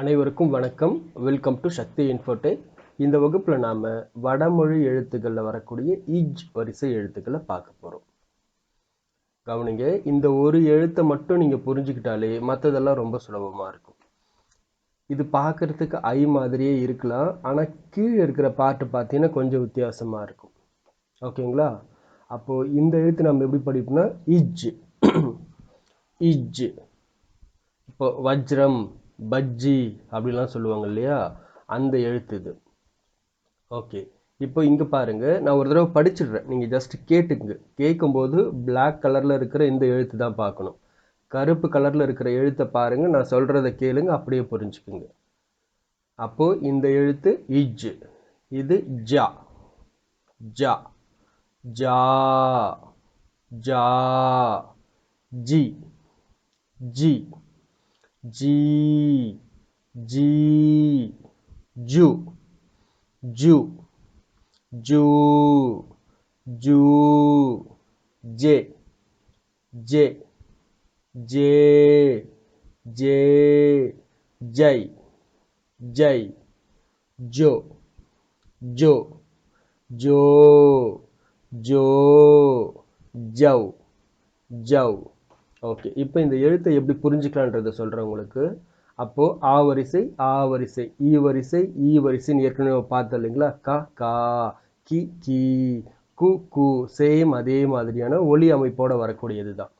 அனைவருக்கும் வணக்கம். Welcome to Sakthi Infotech இந்த வகுப்பில் நாம் வடமொழி எழுத்துக்களில் வரக்கூடிய இஜ் வரிசை எழுத்துக்களை பார்க்க போகிறோம் கவனிங்க இந்த ஒரு எழுத்தை மட்டும் நீங்கள் புரிஞ்சுக்கிட்டாலே மற்றதெல்லாம் ரொம்ப சுலபமாக இருக்கும். இது பார்க்குறதுக்கு ஐ மாதிரியே இருக்கலாம். ஆனால் கீழே இருக்கிற பாட்டு பார்த்தீங்கன்னா கொஞ்சம் வித்தியாசமாக இருக்கும். ஓகேங்களா? அப்போது இந்த எழுத்து நம்ம எப்படி படிப்போம்னா இஜ் இஜ் இப்போ வஜ்ரம். பஜ்ஜி அப்படிலாம் சொல்லுவாங்க இல்லையா? அந்த எழுத்து இது. ஓகே. இப்போ இங்கே பாருங்க. நான் ஒரு தடவை படிச்சிடுறேன். நீங்கள் ஜஸ்ட் கேட்டுங்க கேட்கும்போது பிளாக் கலரில் இருக்கிற இந்த எழுத்து தான் பார்க்கணும். கருப்பு கலரில் இருக்கிற எழுத்தை பாருங்கள் நான் சொல்கிறத கேளுங்க. அப்படியே புரிஞ்சுக்குங்க. அப்போது இந்த எழுத்து இஜ். இது ஜா. ஜா. ஜா. ஜா. ஜி. ஜி. G, G, Jew, Jew, Jew, Jew, J, J, J, J, J, J, Joe, Joe, Joe, Joe, Joe, Joe. Okay இப்போ இந்த எழுத்தை எப்படி புரிஞ்சுக்கலான்றத சொல்கிறேன் உங்களுக்கு. அப்போது ஆ வரிசை ஆ வரிசை ஈ வரிசை ஈ வரிசைன்னு ஏற்கனவே பார்த்தோம் இல்லைங்களா? கா கா கி கி கு கு சேம் அதே மாதிரியான ஒலி அமைப்போடு வரக்கூடியது தான்.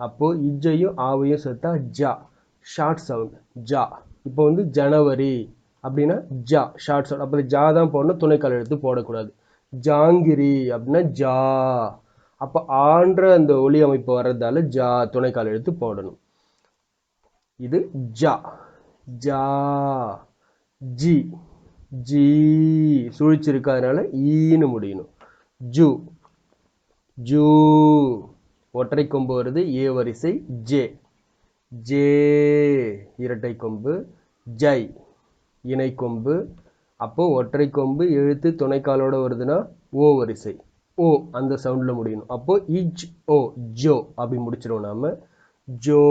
அப்போது இஜ்ஜையும் ஆவையும் சேர்த்தா ஜா ஷார்ட் சவுண்ட் ஜா. இப்போ வந்து ஜனவரி அப்படின்னா ஜா ஷார்ட் சவுண்ட். அப்போ ஜா தான் போடணும் துணைக்கால் எழுத்து போடக்கூடாது. ஜாங்கிரி அப்படின்னா ஜா. அப்போ ஆன்ற அந்த ஒலி அமைப்பு வர்றதால ஜா துணைக்கால் எழுத்து போடணும். இது ஜா. ஜா ஜி. ஜி. சுழிச்சிருக்கு அதனால ஈன்னு முடியணும். ஜூ. ஜூ. ஒற்றை கொம்பு வருது. ஏ வரிசை ஜே. ஜே. இரட்டை கொம்பு ஜை. இணை கொம்பு. அப்போ ஒற்றை கொம்பு எழுத்து துணைக்காலோட வருதுன்னா ஓ வரிசை. ஓ அந்த சவுண்டில் முடியணும். அப்போ இஜ் ஓ ஜோ அப்படி முடிச்சிருவோம் நாம. ஜோ.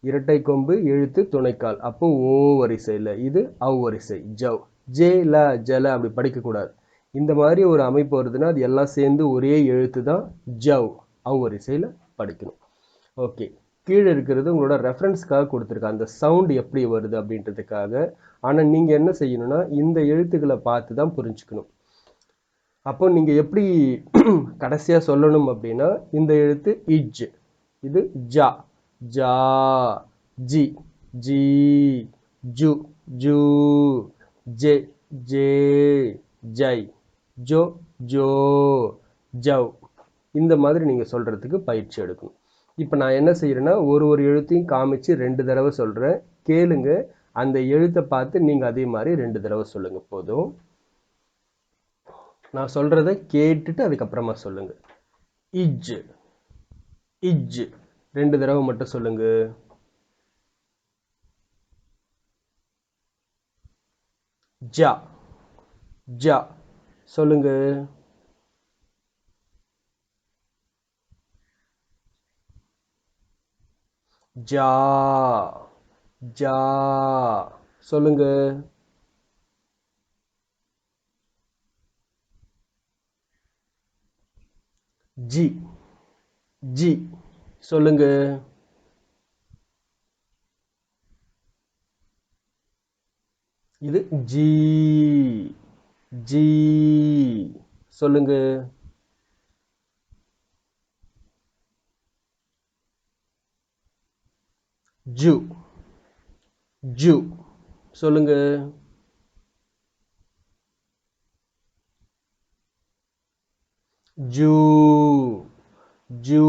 இரட்டை கொம்பு எழுத்து துணைக்கால். அப்போ ஓ வரிசையில். இது அவ் வரிசை. ஜவ் ஜே ல ஜல அப்படி படிக்கக்கூடாது. இந்த மாதிரி ஒரு அமைப்பு வருதுன்னா அது எல்லாம் சேர்ந்து ஒரே எழுத்து தான் ஜவ் அவ் வரிசையில் படிக்கணும். ஓகே. கீழே இருக்கிறது உங்களோட ரெஃபரன்ஸ்க்காக கொடுத்துருக்கேன். அந்த சவுண்ட் எப்படி வருது அப்படின்றதுக்காக. ஆனால் நீங்கள் என்ன செய்யணும்னா இந்த எழுத்துக்களை பார்த்து தான் புரிஞ்சுக்கணும். அப்போ நீங்கள் எப்படி கடைசியாக சொல்லணும் அப்படின்னா இந்த எழுத்து இஜ். இது ஜா. ஜா ஜி. ஜி ஜு. ஜூ. ஜே. ஜே. ஜை. ஜோ. ஜோ. ஜவ். இந்த மாதிரி நீங்கள் சொல்கிறதுக்கு பயிற்சி எடுக்கணும். இப்போ நான் என்ன செய்கிறேன்னா ஒரு ஒரு எழுத்தையும் காமிச்சு ரெண்டு தடவை சொல்கிறேன் கேளுங்க. அந்த எழுத்தை பார்த்து நீங்கள் அதே மாதிரி ரெண்டு தடவை சொல்லுங்கள் போதும். நான் சொல்கிறத கேட்டுட்டு அதுக்கப்புறமா சொல்லுங்கள் இஜ். இஜ். ரெண்டு தடவை மட்டும் சொல்லுங்க. ஜா. ஜா. சொல்லுங்க. ஜா. ஜா. சொல்லுங்க. ஜி ஜி சொல்லுங்க. இது ஜி ஜி சொல்லுங்க. ஜு ஜு சொல்லுங்க. ஜூ ஜூ.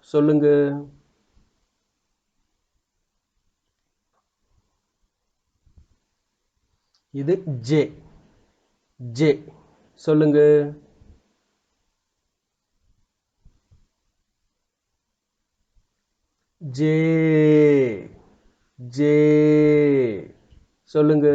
சொல்லுங்க. இது ஜே ஜே. சொல்லுங்க. ஜே ஜே. சொல்லுங்க.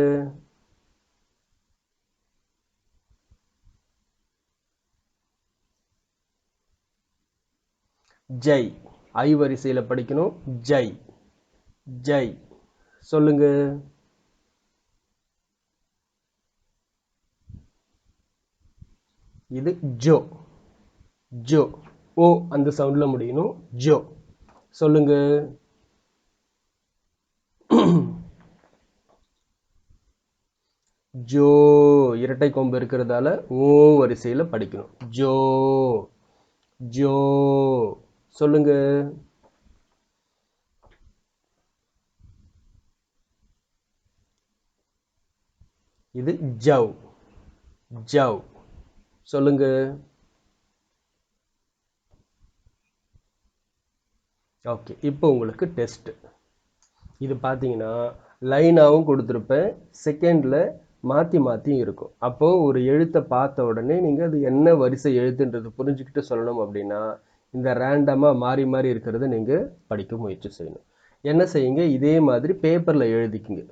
ஜெய். ஐ வரிசையில் படிக்கணும். ஜெய். ஜெய். சொல்லுங்க. இது ஜோ. ஜோ. ஓ அந்த சவுண்டில் முடியணும். ஜோ. சொல்லுங்க. ஜோ. இரட்டை கொம்பு இருக்கிறதால ஓ வரிசையில் படிக்கணும். ஜோ. ஜோ. சொல்லுங்க. இது ஜவ். ஜவ். சொல்லுங்க. ஓகே இப்போ உங்களுக்கு டெஸ்ட் இது பார்த்தீங்கன்னா லைனாகவும் கொடுத்துருப்பேன். செகண்டில் மாற்றி மாற்றியும் இருக்கும். அப்போது ஒரு எழுத்தை பார்த்த உடனே நீங்கள் அது என்ன வரிசை எழுத்துன்றது புரிஞ்சுக்கிட்டு சொல்லணும் அப்படின்னா இந்த ரேண்டமாக மாறி மாறி இருக்கிறத நீங்கள் படிக்க முயற்சி செய்யணும். என்ன செய்யுங்க? இதே மாதிரி பேப்பரில் எழுதிக்குங்க.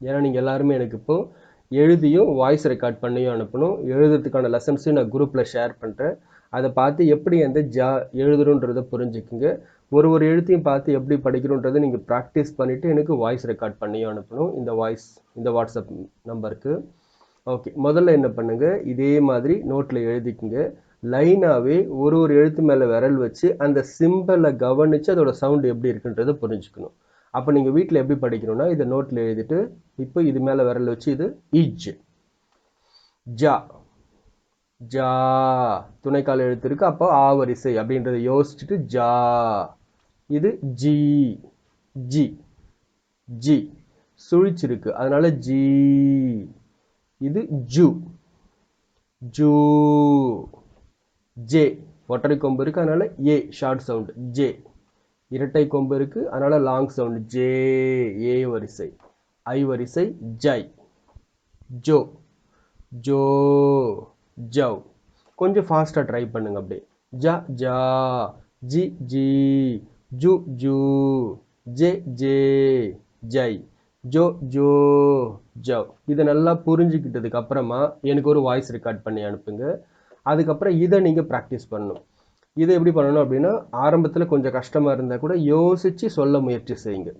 ஏன்னா நீங்கள் எல்லாருமே எனக்கு இப்போது எழுதியும் வாய்ஸ் ரெக்கார்ட் பண்ணியும் அனுப்பணும். எழுதுறதுக்கான லெசன்ஸையும் நான் குரூப்பில் ஷேர் பண்ணுறேன் அதை பார்த்து எப்படி அந்த ஜா எழுதுறோன்றதை புரிஞ்சுக்குங்க. ஒரு ஒரு எழுத்தையும் பார்த்து எப்படி படிக்கிறோன்றதை நீங்கள் ப்ராக்டிஸ் பண்ணிவிட்டு எனக்கு வாய்ஸ் ரெக்கார்ட் பண்ணியும் அனுப்பணும். இந்த வாய்ஸ் இந்த வாட்ஸ்அப் நம்பருக்கு ஓகே முதல்ல என்ன பண்ணுங்கள் இதே மாதிரி நோட்டில் எழுதிக்குங்க. லைனாகவே ஒரு ஒரு எழுத்து மேலே விரல் வச்சு அந்த சிம்பிளை கவனித்து அதோட சவுண்டு எப்படி இருக்குன்றதை புரிஞ்சுக்கணும். அப்போ நீங்கள் வீட்டில் எப்படி படிக்கணும்னா இதை நோட்டில் எழுதிட்டு இப்போ இது மேலே விரல் வச்சு இது இஜ் ஜா. ஜா. துணைக்கால் எழுத்து இருக்கு அப்போ ஆ வரிசை அப்படின்றத யோசிச்சுட்டு ஜா. இது ஜி ஜி ஜி சுழிச்சிருக்கு. அதனால ஜி இது ஜூ. ஜூ. ஜே ஒற்றை கொம்பு இருக்கு அதனால ஏ ஷார்ட் சவுண்ட் ஜே இரட்டை கொம்பு இருக்கு அதனால லாங் சவுண்ட் ஜே ஏ வரிசை. ஐ வரிசை ஜை ஜோ. ஜோ. ஜவ். கொஞ்சம் ஃபாஸ்ட்டாக ட்ரை பண்ணுங்க அப்படியே. ஜ ஜா. ஜி ஜி. ஜு ஜூ. ஜே ஜே. ஜை. ஜோ ஜோ. ஜவ். இதை நல்லா புரிஞ்சுக்கிட்டதுக்கு அப்புறமா எனக்கு ஒரு வாய்ஸ் ரெக்கார்ட் பண்ணி அனுப்புங்க. அதுக்கப்புறம் இதை நீங்கள் ப்ராக்டிஸ் பண்ணணும். இதை எப்படி பண்ணணும் அப்படின்னா ஆரம்பத்தில் கொஞ்சம் கஷ்டமாக இருந்தால் கூட யோசித்து சொல்ல முயற்சி செய்யுங்க.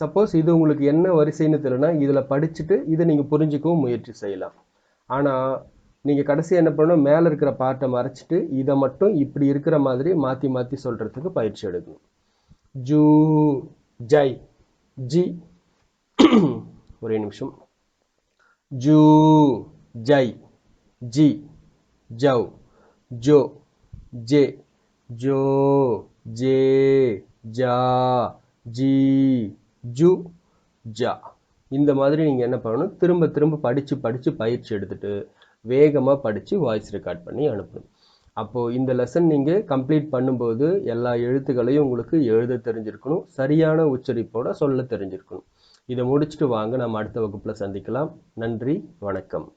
சப்போஸ் இது உங்களுக்கு என்ன வரிசைன்னு தெரியலனா இதில் படிச்சுட்டு இதை நீங்கள் புரிஞ்சிக்கவும் முயற்சி செய்யலாம். ஆனால் நீங்கள் கடைசி என்ன பண்ணணும்? மேலே இருக்கிற பார்ட்டை மறைச்சிட்டு இதை மட்டும் இப்படி இருக்கிற மாதிரி மாற்றி மாற்றி சொல்கிறதுக்கு பயிற்சி எடுக்கணும். ஜூ ஜை ஜி. ஒரே நிமிஷம். ஜூ ஜை ஜி. ஜவ் ஜோ ஜே ஜோ ஜே ஜா ஜி ஜு ஜா இந்த மாதிரி நீங்கள் என்ன பண்ணணும்? திரும்ப திரும்ப படித்து படித்து பயிற்சி எடுத்துட்டு வேகமாக படித்து வாய்ஸ் ரெக்கார்ட் பண்ணி அனுப்பணும். அப்போது இந்த லெசன் நீங்கள் கம்ப்ளீட் பண்ணும்போது எல்லா எழுத்துக்களையும் உங்களுக்கு எழுத தெரிஞ்சிருக்கணும். சரியான உச்சரிப்போட சொல்ல தெரிஞ்சிருக்கணும். இதை முடிச்சுட்டு வாங்க. நம்ம அடுத்த வகுப்பில் சந்திக்கலாம். நன்றி. வணக்கம்.